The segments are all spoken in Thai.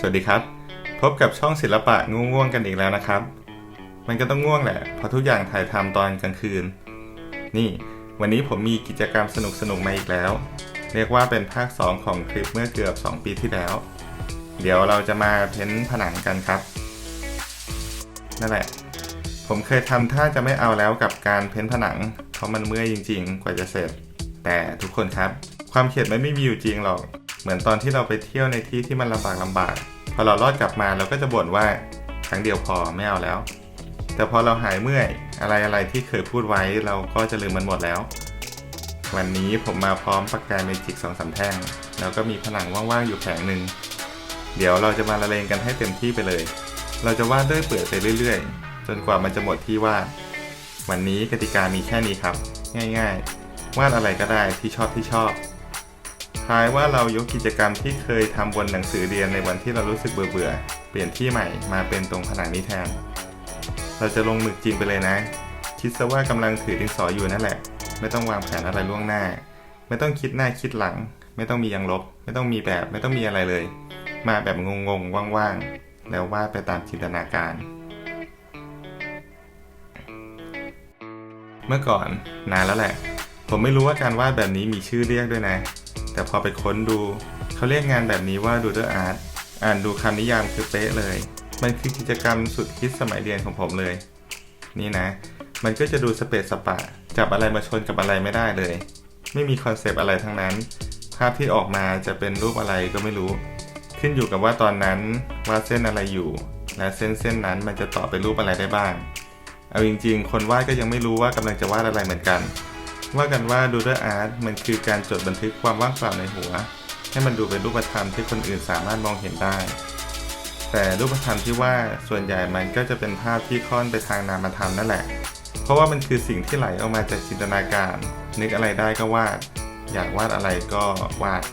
สวัสดีครับ พบกับช่องศิลปะง่วงๆกันอีกแล้วนะครับ มันก็ต้องง่วงแหละเพราะทุกอย่างถ่ายทำตอนกลางคืน นี่วันนี้ผมมีกิจกรรมสนุกๆมาอีกแล้ว เรียกว่าเป็นภาค 2 ของคลิปเมื่อเกือบ 2 ปีที่แล้ว เดี๋ยวเราจะมาเพ้นท์ผนังกันครับ นั่นแหละ ผมเคยทำท่าจะไม่เอาแล้วกับการเพ้นท์ผนัง เพราะมันเมื่อยจริง ๆ กว่าจะเสร็จ แต่ทุกคนครับ ความเข็ดมันไม่มีอยู่จริงหรอก มือนตอนที่เราไปเที่ยวในที่ที่มันลำบากลำบาก พอเรารอดกลับมาเราก็จะบ่นว่าครั้งเดียวพอไม่เอาแล้ว แต่พอเราหายเมื่อย อะไรอะไรที่เคยพูดไว้เราก็จะลืมมันหมดแล้ว วันนี้ผมมาพร้อมปากกาเมจิกสองสามแท่งแล้วก็มีผนังว่างๆอยู่แผงหนึ่งเดี๋ยวเราจะมาละเลงกันให้เต็มที่ไปเลย เราจะวาดเรื่อยเปื่อยไปเรื่อยๆ จนกว่ามันจะหมดที่วาด วันนี้กติกามีแค่นี้ครับ ง่าย ๆ วาดอะไรก็ได้ที่ชอบที่ชอบ ทายว่าเรายกกิจกรรมที่เคยทำบนหนังสือเรียนในวันที่เรารู้สึกเบื่อๆ เปลี่ยนที่ใหม่มาเป็นตรงผนังนี้แทน เราจะลงหมึกจริงไปเลยนะ คิดซะว่ากำลังถือดินสออยู่นั่นแหละ ไม่ต้องวางแผนอะไรล่วงหน้า ไม่ต้องคิดหน้าคิดหลัง ไม่ต้องมียังลบ ไม่ต้องมีแบบ ไม่ต้องมีอะไรเลย มาแบบงงๆ ว่างๆ แล้ววาดไปตามจินตนาการ เมื่อก่อนนานแล้วแหละ ผมไม่รู้ว่าการวาดแบบนี้มีชื่อเรียกด้วยนะ แต่พอไปค้นดูเขาเรียกงานแบบนี้ว่า doodle art อ่านดูคำนิยามคือเป๊ะเลย มันคือกิจกรรมสุดฮิตสมัยเรียนของผมเลย นี่นะ มันก็จะดูสเปซสปะ จับอะไรมาชนกับอะไรไม่ได้เลย ไม่มีคอนเซปต์อะไรทั้งนั้น ภาพที่ออกมาจะเป็นรูปอะไรก็ไม่รู้ ขึ้นอยู่กับว่าตอนนั้นวาดเส้นอะไรอยู่ และเส้นเส้นนั้นมันจะต่อเป็นรูปอะไรได้บ้าง เอาจริง ๆ คนวาดก็ยังไม่รู้ว่ากำลังจะวาดอะไรเหมือนกัน ว่ากันว่า doodle art มันคือการจดบันทึกความว่างเปล่าในหัว ให้มันดูเป็นรูปธรรมที่คนอื่นสามารถมองเห็นได้ แต่รูปธรรมที่ว่าส่วนใหญ่มันก็จะเป็นภาพที่ค่อนไปทางนามธรรมนั่นแหละ เพราะว่ามันคือสิ่งที่ไหลออกมาจากจินตนาการ นึกอะไรได้ก็วาด อยากวาดอะไรก็วาด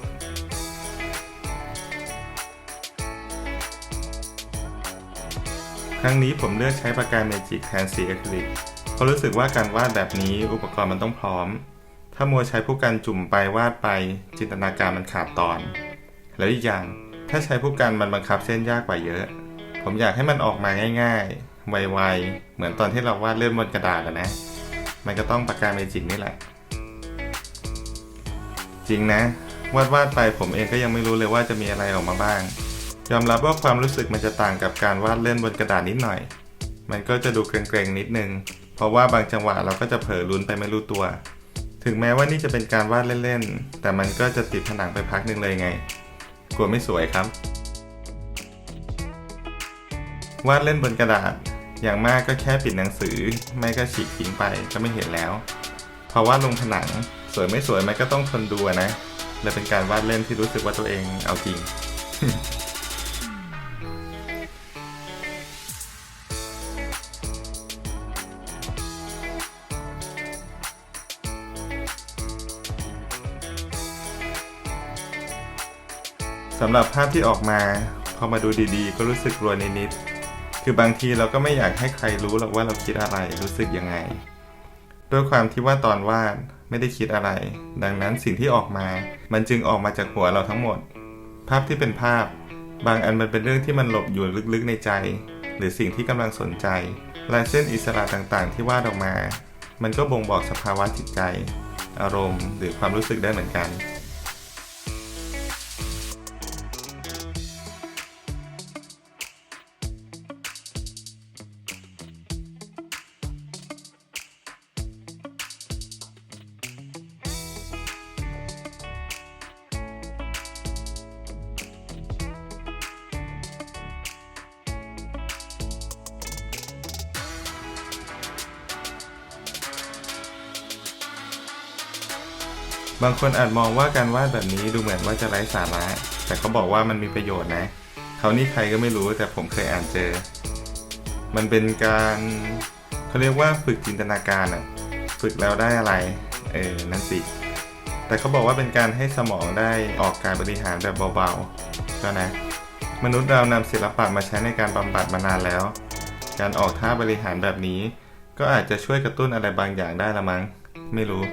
ครั้งนี้ผมเลือกใช้ปากกาเมจิกแทนสีอะคริลิก เพราะรู้สึกว่าการวาดแบบนี้อุปกรณ์มันต้องพร้อม ถ้ามัวใช้ผู้กันจุ่มไปวาดไป จินตนาการมันขาดตอน แล้วอีกอย่างถ้าใช้ผู้กันมันบังคับเส้นยากกว่าเยอะ ผมอยากให้มันออกมาง่าย ๆ ไวๆ เหมือนตอนที่เราวาดเลื่อนบนกระดาษนะ มันก็ต้องปากกาเมจิกนี่แหละ จริงนะ วาดวาดไปผมเองก็ยังไม่รู้เลยว่าจะมีอะไรออกมาบ้าง ยอมรับว่าความรู้สึกมันจะต่างกับการวาดเล่นบนกระดาษนิดหน่อย มันก็จะดูเกรงๆนิดนึง เพราะว่าบางจังหวะเราก็จะเผลอลุ้นไปไม่รู้ตัว ถึงแม้ว่านี่จะเป็นการวาดเล่นๆ แต่มันก็จะติดผนังไปพักหนึ่งเลยไง กลัวไม่สวยครับ วาดเล่นบนกระดาษ อย่างมากก็แค่ปิดหนังสือ ไม่ก็ฉีกทิ้งไปก็ไม่เห็นแล้ว เพราะวาดลงผนัง สวยไม่สวยมันก็ต้องทนดูนะเลยเป็นการวาดเล่นที่รู้สึกว่าตัวเองเอาจริง สำหรับภาพที่ออกมา พอมาดูดีๆ ก็รู้สึกกลัวนิดๆคือบางทีเราก็ไม่อยากให้ใครรู้หรอกว่าเราคิดอะไรรู้สึกยังไง ด้วยความที่ว่าตอนวาดไม่ได้คิดอะไร ดังนั้นสิ่งที่ออกมา มันจึงออกมาจากหัวเราทั้งหมด ภาพที่เป็นภาพ บางอันมันเป็นเรื่องที่มันหลบอยู่ลึกๆในใจ หรือสิ่งที่กำลังสนใจลายเส้นอิสระต่างๆ ที่วาดออกมา มันก็บ่งบอกสภาวะจิตใจ อารมณ์ หรือความรู้สึกได้เหมือนกัน บางคนอาจมองว่าการวาดแบบนี้ดูเหมือนว่าจะไร้สาระ แต่เขาบอกว่ามันมีประโยชน์นะ เขานี่ใครก็ไม่รู้แต่ผมเคยอ่านเจอ มันเป็นการเขาเรียกว่าฝึกจินตนาการอะฝึกแล้วได้อะไร เออ นั่นสิ แต่เขาบอกว่าเป็นการให้สมองได้ออกการบริหารแบบเบาๆก็นะ มนุษย์เรานำศิลปะมาใช้ในการบำบัดมานานแล้ว การออกท่าบริหารแบบนี้ ก็อาจจะช่วยกระตุ้นอะไรบางอย่างได้ละมั้ง ไม่รู้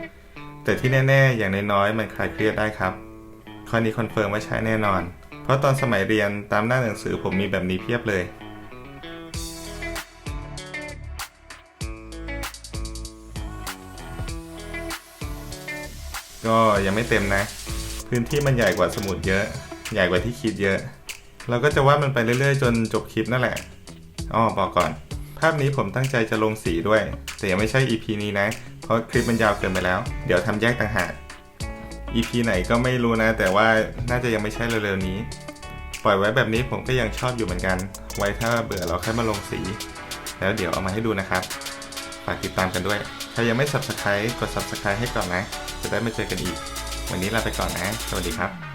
แต่ที่แน่ ๆ อย่างน้อยๆมันคลายเครียดได้ครับ ข้อนี้คอนเฟิร์มว่าใช้แน่นอน เพราะตอนสมัยเรียนตามหน้าหนังสือผมมีแบบนี้เพียบเลย ก็ยังไม่เต็มนะ พื้นที่มันใหญ่กว่าสมุดเยอะ ใหญ่กว่าที่คิดเยอะ เราก็จะวาดมันไปเรื่อยๆ จนจบคลิปนั่นแหละอ๋อบอกก่อน ภาพนี้ผมตั้งใจจะลงสีด้วย แต่ยังไม่ใช่ EP นี้นะ เพราะคลิปมันยาวเกินไปแล้ว เดี๋ยวทำแยกต่างหาก EP ไหนก็ไม่รู้นะ แต่ว่าน่าจะยังไม่ใช่เร็วๆนี้ ปล่อยไว้แบบนี้ผมก็ยังชอบอยู่เหมือนกัน ไว้ถ้าเบื่อเราค่อยมาลงสี แล้วเดี๋ยวเอามาให้ดูนะครับฝากติดตามกันด้วย ถ้ายังไม่ subscribe กด subscribe ให้ก่อนนะ จะได้ไม่เจอกันอีก วันนี้ลาไปก่อนนะ สวัสดีครับ